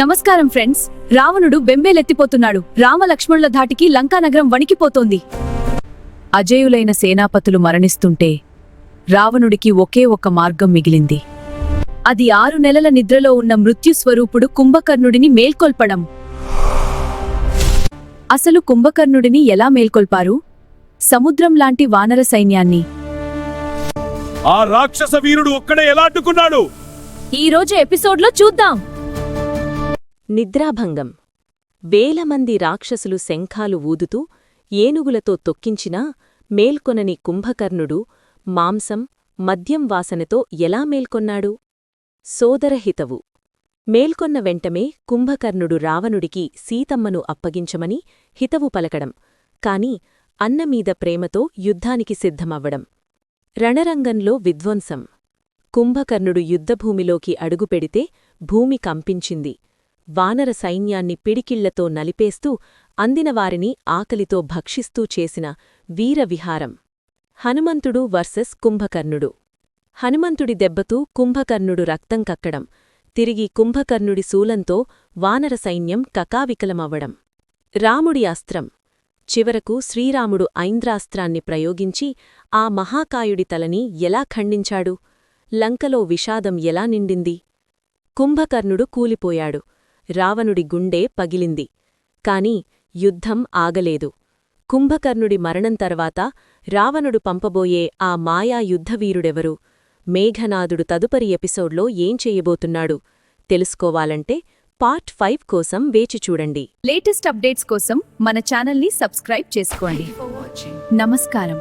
నమస్కారం ఫ్రెండ్స్ రావణుడు బెంబేలెత్తిపోతున్నాడు. రామలక్ష్మణుల ధాటికి లంకానగరం వణికిపోతోంది. అజేయులైన సేనాపతులు మరణిస్తుంటే రావణుడికి ఒకే ఒక మార్గం మిగిలింది. అది ఆరు నెలల నిద్రలో ఉన్న మృత్యుస్వరూపుడు కుంభకర్ణుడిని మేల్కొల్పడం. అసలు కుంభకర్ణుడిని ఎలా మేల్కొల్పారు? సముద్రం లాంటి వానర సైన్యాన్ని. ఆ రాక్షస వీరుడు ఒక్కడే ఎలా అడ్డుకున్నాడు? ఈ రోజు ఎపిసోడ్లో చూద్దాం. నిద్రాభంగం. వేలమంది రాక్షసులు శంఖాలు ఊదుతూ ఏనుగులతో తొక్కించినా మేల్కొనని కుంభకర్ణుడు మాంసం మద్యం వాసనతో ఎలా మేల్కొన్నాడు? సోదరహితవు. మేల్కొన్న వెంటమే కుంభకర్ణుడు రావణుడికి సీతమ్మను అప్పగించమని హితవు పలకడం కాని అన్నమీద ప్రేమతో యుద్ధానికి సిద్ధమవ్వడం. రణరంగంలో విధ్వంసం. కుంభకర్ణుడు యుద్ధభూమిలోకి అడుగుపెడితే భూమి కంపించింది. వానర సైన్యాన్ని పిడికిళ్ళతో నలిపేస్తూ అందినవారిని ఆకలితో భక్షిస్తూ చేసిన వీరవిహారం. హనుమంతుడు వర్సెస్ కుంభకర్ణుడు. హనుమంతుడి దెబ్బతూ కుంభకర్ణుడు రక్తం కక్కడం తిరిగి కుంభకర్ణుడి శూలంతో వానర సైన్యం కకావికలమవ్వడం. రాముడి అస్త్రం. చివరకు శ్రీరాముడు ఐంద్రాస్త్రాన్ని ప్రయోగించి ఆ మహాకాయుడి తలని ఎలా ఖండించాడు? లంకలో విషాదం ఎలా నిండింది? కుంభకర్ణుడు కూలిపోయాడు. రావణుడి గుండె పగిలింది. కాని యుద్ధం ఆగలేదు. కుంభకర్ణుడి మరణం తర్వాత రావణుడు పంపబోయే ఆ మాయా యుద్ధవీరుడెవరు? మేఘనాథుడు తదుపరి ఎపిసోడ్లో ఏం చెయ్యబోతున్నాడు తెలుసుకోవాలంటే పార్ట్ ఫైవ్ కోసం వేచి చూడండి. లేటెస్ట్ అప్డేట్స్ కోసం మన ఛానల్ని సబ్స్క్రైబ్ చేసుకోండి. నమస్కారం.